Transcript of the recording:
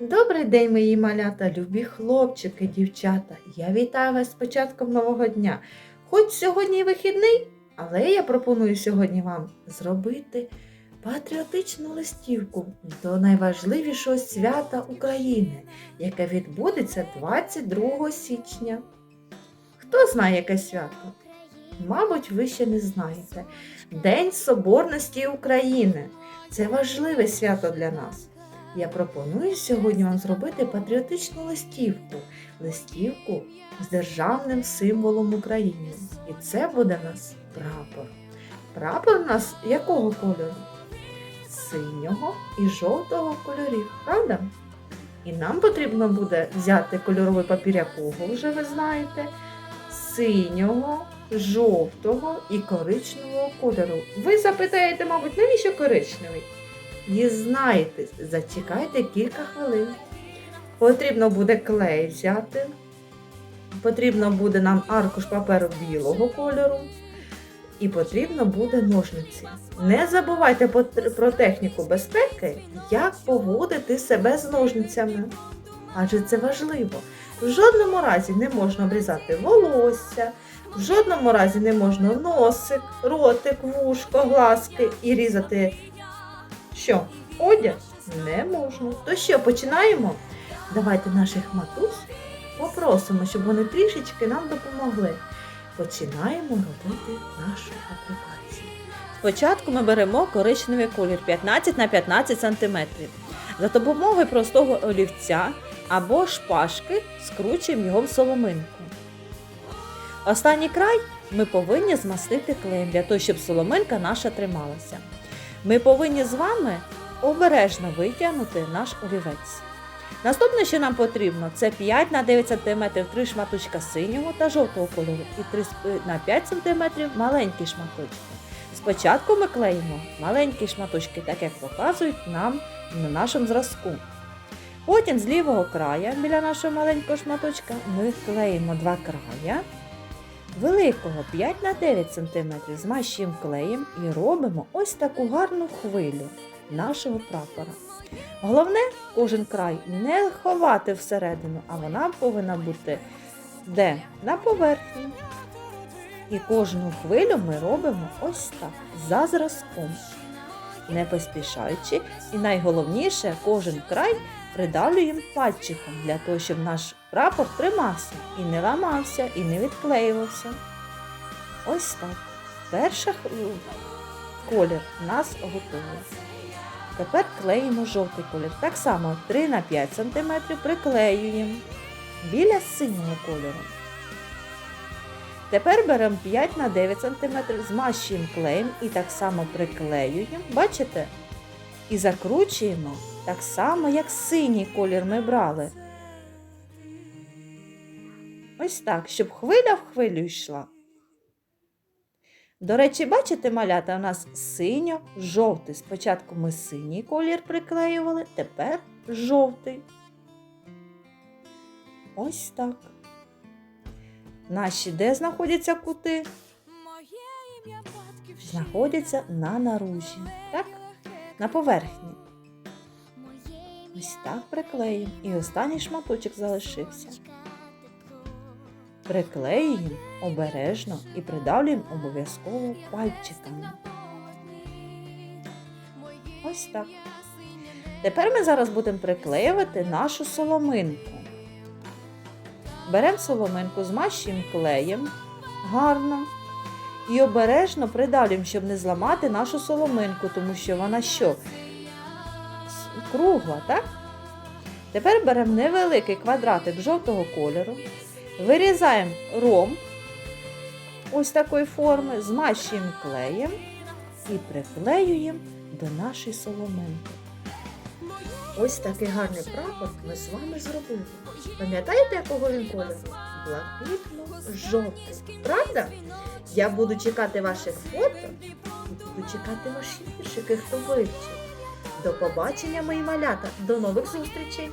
Добрий день, мої малята, любі хлопчики, дівчата. Я вітаю вас з початком нового дня. Хоч сьогодні вихідний, але я пропоную сьогодні вам зробити патріотичну листівку до найважливішого свята України, яке відбудеться 22 січня. Хто знає, яке свято? Мабуть, ви ще не знаєте. День Соборності України. Це важливе свято для нас. Я пропоную сьогодні вам зробити патріотичну листівку, листівку з державним символом України. І це буде нас прапор. Прапор у нас якого кольору? Синього і жовтого кольорів, правда? І нам потрібно буде взяти кольоровий папір, якого вже ви знаєте, синього, жовтого і коричневого кольору. Ви запитаєте, мабуть, навіщо коричневий? Дізнайтесь, зачекайте кілька хвилин. Потрібно буде клей взяти. Потрібно буде нам аркуш паперу білого кольору. І потрібно буде ножниці. Не забувайте про техніку безпеки, як поводити себе з ножницями. Адже це важливо. В жодному разі не можна обрізати волосся, в жодному разі не можна носик, ротик, вушко, глазки і різати що? Одяг не можна. То що, починаємо? Давайте наших матусь попросимо, щоб вони трішечки нам допомогли. Починаємо робити нашу аплікацію. Спочатку ми беремо коричневий колір 15 на 15 см. За допомогою простого олівця або шпажки скручуємо його в соломинку. Останній край ми повинні змастити клеєм для того, щоб соломинка наша трималася. Ми повинні з вами обережно витягнути наш олівець. Наступне, що нам потрібно, це 5 на 9 см 3 шматочка синього та жовтого кольору і 3 на 5 см маленькі шматочки. Спочатку ми клеїмо маленькі шматочки, так як показують нам на нашому зразку. Потім з лівого края біля нашого маленького шматочка ми клеїмо два края. Великого 5 на 9 см змащуємо клеєм і робимо ось таку гарну хвилю нашого прапора. Головне, кожен край не ховати всередину, а вона повинна бути де? На поверхні. І кожну хвилю ми робимо ось так, за зразком, не поспішаючи. І найголовніше, кожен край придавлюємо пальчиком для того, щоб наш прапор тримався і не ламався, і не відклеювався. Ось так. Перший колір у нас готовий. Тепер клеїмо жовтий колір. Так само 3 на 5 см приклеюємо біля синього кольору. Тепер беремо 5 на 9 см, змащуємо клеєм і так само приклеюємо. Бачите? І закручуємо так само, як синій колір ми брали. Ось так, щоб хвиля в хвилю йшла. До речі, бачите, малята, у нас синьо-жовтий. Спочатку ми синій колір приклеювали, тепер жовтий. Ось так. Наші де знаходяться кути? Знаходяться на наружі. Так? На поверхні. Ось так приклеїмо. І останній шматочок залишився. Приклеюємо обережно і придавлюємо обов'язково пальчиками. Ось так. Тепер ми зараз будемо приклеювати нашу соломинку. Беремо соломинку, змащуємо клеєм гарно і обережно придавлюємо, щоб не зламати нашу соломинку, тому що вона що? Кругла, так? Тепер беремо невеликий квадратик жовтого кольору, вирізаємо ром ось такої форми, змащуємо клеєм і приклеюємо до нашої соломинки. Ось такий гарний прапор ми з вами зробили. Пам'ятаєте, якого він кольору? Блакитно-жовтий. Правда? Я буду чекати ваших фото і буду чекати ваші віршики, хто вивчив. До побачення, мої малята. До нових зустрічей!